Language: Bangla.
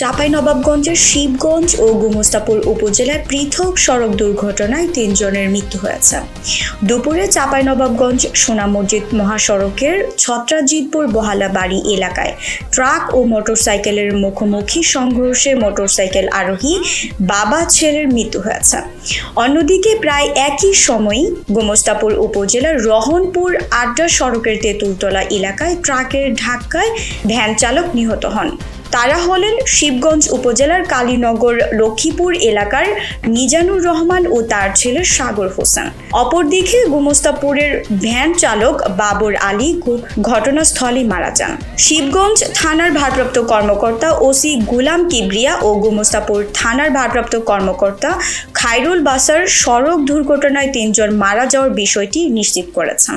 চাঁপাইনবাবগঞ্জের শিবগঞ্জ ও গুমস্তাপুর উপজেলায় পৃথক সড়ক দুর্ঘটনায় তিনজনের মৃত্যু হয়েছে। দুপুরে চাঁপাইনবাবগঞ্জ সোনা মসজিদ মহাসড়কের ছত্রাজিতপুর বহালা বাড়ি এলাকায় ট্রাক ও মোটরসাইকেলের মুখোমুখি সংঘর্ষে মোটরসাইকেল আরোহী বাবা ছেলের মৃত্যু হয়েছে। অন্যদিকে প্রায় একই সময়ই গোমস্তাপুর উপজেলার রহনপুর আড্ডা সড়কের তেঁতুলতলা এলাকায় ট্রাকের ধাক্কায় ভ্যান চালক নিহত হন। তারা হলেন শিবগঞ্জ উপজেলার কালীনগর লক্ষ্মীপুর এলাকার মিজানুর রহমান ও তার ছেলে সাগর হোসেন। অপরদিকে গুমস্তাপুরের ভ্যান চালক বাবর আলী ঘটনাস্থলে মারা যান। শিবগঞ্জ থানার ভারপ্রাপ্ত কর্মকর্তা ওসি গুলাম কিবরিয়া ও গুমস্তাপুর থানার ভারপ্রাপ্ত কর্মকর্তা খায়রুল বাসার সড়ক দুর্ঘটনায় তিনজন মারা যাওয়ার বিষয়টি নিশ্চিত করেছেন।